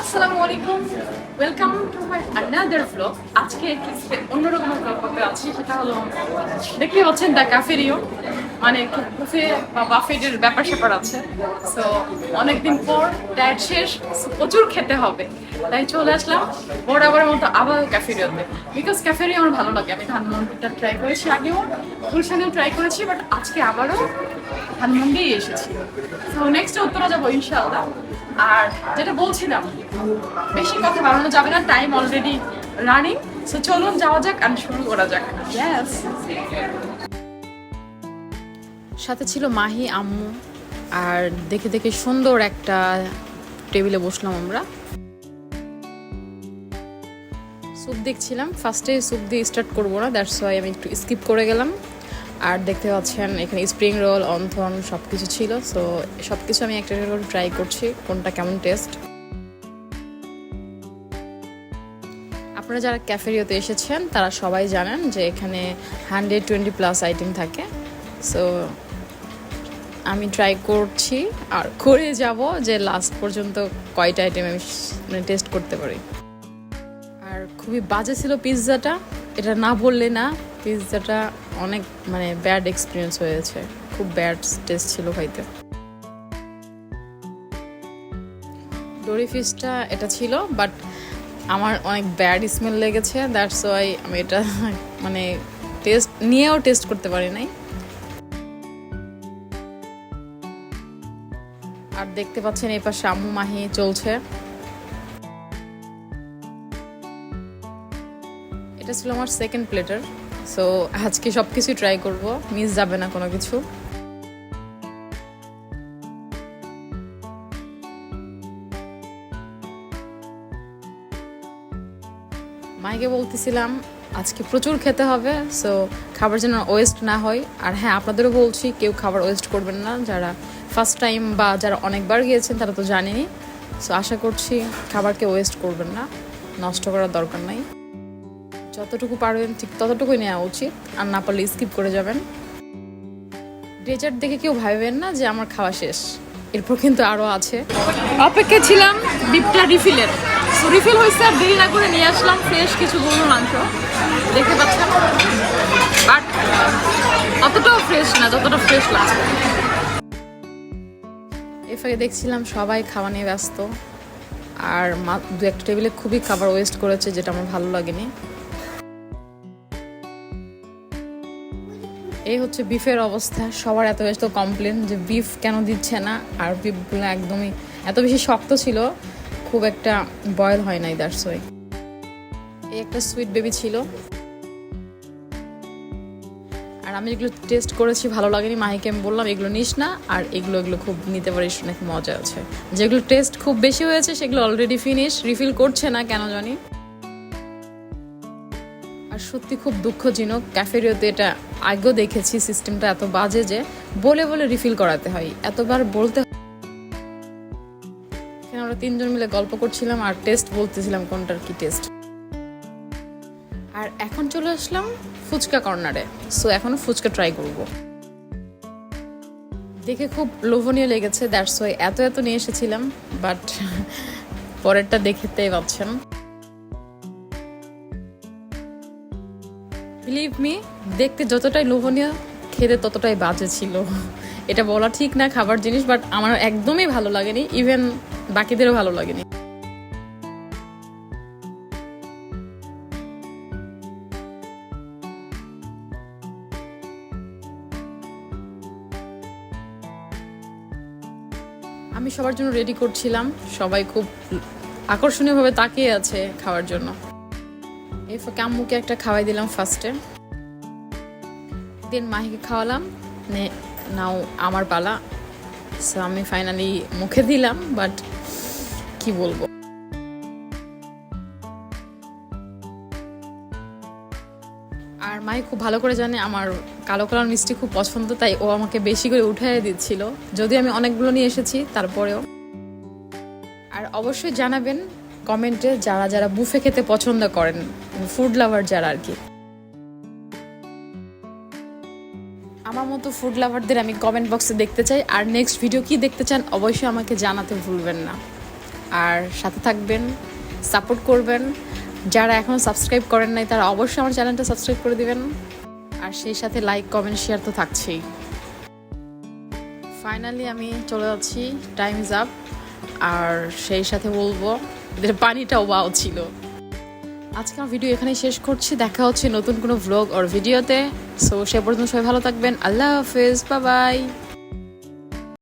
আসসালামু আলাইকুম। Welcome to my another blog আজকে কিছু অন্যরকম ব্লগে আছি, সেটা হলো দেখতে পাচ্ছেন দ্য ক্যাফেরিও মানে বুফে বা বাফেটের ব্যাপার স্যাপার আছে। সো অনেকদিন পর ডায়েট শেষ প্রচুর খেতে হবে। তাই চলে আসলাম বরাবরের মতো আবার ক্যাফেরিওতে বিকজ ক্যাফেরিও আমার ভালো লাগে, আমি ধানমন্ডিটা ট্রাই করেছি আগেও, গুলশানেও ট্রাই করেছি বাট আজকে আবারও ধানমন্ডি এসেছি। তো নেক্সট উত্তরা যাব ইনশাআল্লাহ। আর যেটা বলছিলাম, বেশি কথা বাড়ানো যাবে না টাইম অলরেডি রানিং সো চলুন যাওয়া যাক আর শুরু করা যাক। সাথে ছিল মাহি, আম্মু, আর দেখে দেখে সুন্দর একটা টেবিলে বসলাম আমরা। স্যুপ দেখছিলাম। ফার্স্টে স্যুপ দিয়ে স্টার্ট করব না দ্যাটস ওয়াই আমি একটু স্কিপ করে গেলাম। আর দেখতে পাচ্ছেন, এখানে স্প্রিং রোল অন্থন সব কিছু ছিল। সো সব কিছু আমি একটা করে ট্রাই করছি, কোনটা কেমন টেস্ট আপনারা যারা ক্যাফেরিওতে এসেছেন, তারা সবাই জানেন যে এখানে হান্ড্রেড টোয়েন্টি প্লাস আইটেম থাকে। সো আমি ট্রাই করছি আর করে যাব যে লাস্ট পর্যন্ত কয়টা আইটেম আমি মানে টেস্ট করতে পারি। আর খুবই বাজে ছিল পিৎজাটা, এটা না বললে না। পিৎজাটা অনেক মানে ব্যাড এক্সপিরিয়েন্স হয়েছে। খুব ব্যাড টেস্ট ছিল খাইতে ডোরি ফিশটা এটা ছিল বাট আমার অনেক ব্যাড স্মেল লেগেছে। দ্যাটস ওয়াই আমি এটা মানে টেস্ট নিয়েও টেস্ট করতে পারি নাই। আর দেখতে পাচ্ছেন এই পাশে আম্মু মাহি চলছে। এটা ছিল আমার সেকেন্ড প্লেটার সো আজকে সব কিছু ট্রাই করব। মিস যাবে না কোনো কিছু। মাইকে বলতেছিলাম, আজকে প্রচুর খেতে হবে সো খাবার যেন ওয়েস্ট না হয়। আর হ্যাঁ আপনাদেরও বলছি, কেউ খাবার ওয়েস্ট করবেন না। যারা ফার্স্ট টাইম বা যারা অনেকবার গিয়েছেন, তারা তো জানেনি সো আশা করছি খাবারকে ওয়েস্ট করবেন না। নষ্ট করার দরকার নাই। যতটুকু পারবেন, ঠিক ততটুকুই নেওয়া উচিত। আর না পারলে স্কিপ করে যাবেন। ডেজার্ট দেখে কেউ ভাববেন না যে আমার খাওয়া শেষ। এরপর কিন্তু আরও আছে। অপেক্ষা ছিলাম ডিপটা রিফিলের। রিফিল হয়েছে, আর দেরি না করে নিয়ে আসলাম ফ্রেশ কিছু গরুর মাংস। দেখতে পাচ্ছেন? বাট অতটাও ফ্রেশ না, যতটা ফ্রেশ লাগছে। এফাকে দেখছিলাম সবাই খাওয়া নিয়ে ব্যস্ত। আর দু একটা টেবিলে খুবই খাবার ওয়েস্ট করেছে, যেটা আমার ভালো লাগেনি। এই হচ্ছে বিফের অবস্থা। সবার এত ব্যস্ত কমপ্লেন যে বিফ কেন দিচ্ছে না? আর বিফগুলো একদমই এত বেশি শক্ত ছিল, খুব একটা বয়েল হয় নাই দ্যাটস ওয়াই এই একটা সুইট বেবি ছিল। আর আমি যেগুলো টেস্ট করেছি, ভালো লাগেনি, মাহিকে আমি বললাম, এগুলো নিস না। আর এগুলো এগুলো খুব নিতে পারিস, অনেক মজা আছে। যেগুলো টেস্ট খুব বেশি হয়েছে, সেগুলো অলরেডি ফিনিশ রিফিল করছে না, কেন জানি। সত্যি খুব দুঃখজনক। ক্যাফেরিওতে এটা আগেও দেখেছি সিস্টেমটা এত বাজে যে বলে বলে রিফিল করাতে হয়। এতবার বলতে আমরা তিনজন মিলে গল্প করছিলাম আর টেস্ট বলতেছিলাম কোনটার কি টেস্ট আর এখন চলে আসলাম ফুচকা কর্নারে। সো এখনও ফুচকা ট্রাই করব। দেখে খুব লোভনীয় লেগেছে দ্যাটস ওয়াই এত এত নিয়ে এসেছিলাম বাট পরেরটা দেখতেই পাচ্ছেন। বিলিভ মি দেখতে যতটাই লোভনীয়, খেতে ততটাই বাজে ছিল। এটা বলা ঠিক না খাবার জিনিস বাট আমার একদমই ভালো লাগেনি ইভেন বাকিদেরও ভালো লাগেনি। আমি সবার জন্য রেডি করছিলাম, সবাই খুব আকর্ষণীয়ভাবে তাকিয়ে আছে খাওয়ার জন্য। এই ফাঁকে আম্মুকে একটা খাওয়াই দিলাম ফার্স্টে দেন মাহিকে খাওয়ালাম নাও আমার পালা। সো আমি ফাইনালি মুখে দিলাম বাট কি বলব? আর মাই খুব ভালো করে জানে, আমার কালো কালার মিষ্টি খুব পছন্দ, তাই ও আমাকে বেশি করে উঠাই দিচ্ছিল। যদি আমি অনেকগুলো নিয়ে এসেছি, তারপরেও। আর অবশ্যই জানাবেন কমেন্টে যারা যারা বুফে খেতে পছন্দ করেন ফুড লাভার যারা আর কি। মতো ফুড লাভারদের আমি কমেন্ট বক্সে দেখতে চাই। আর নেক্সট ভিডিও কি দেখতে চান অবশ্যই আমাকে জানাতে ভুলবেন না। আর সাথে থাকবেন সাপোর্ট করবেন। যারা এখনও সাবস্ক্রাইব করেন নাই, তারা অবশ্যই আমার চ্যানেলটা সাবস্ক্রাইব করে দিবেন। আর সেই সাথে লাইক কমেন্ট শেয়ার তো থাকছেই। ফাইনালি আমি চলে যাচ্ছি টাইম ইজ আপ আর সেই সাথে বলব, এদের পানিটাও ওয়াও ছিল। আজকে আমার ভিডিও এখানে শেষ করছি। দেখা হচ্ছে নতুন কোনো ভ্লগ ওর ভিডিওতে সো সে পর্যন্ত সবাই ভালো থাকবেন। আল্লাহ হাফিজ। বা বাই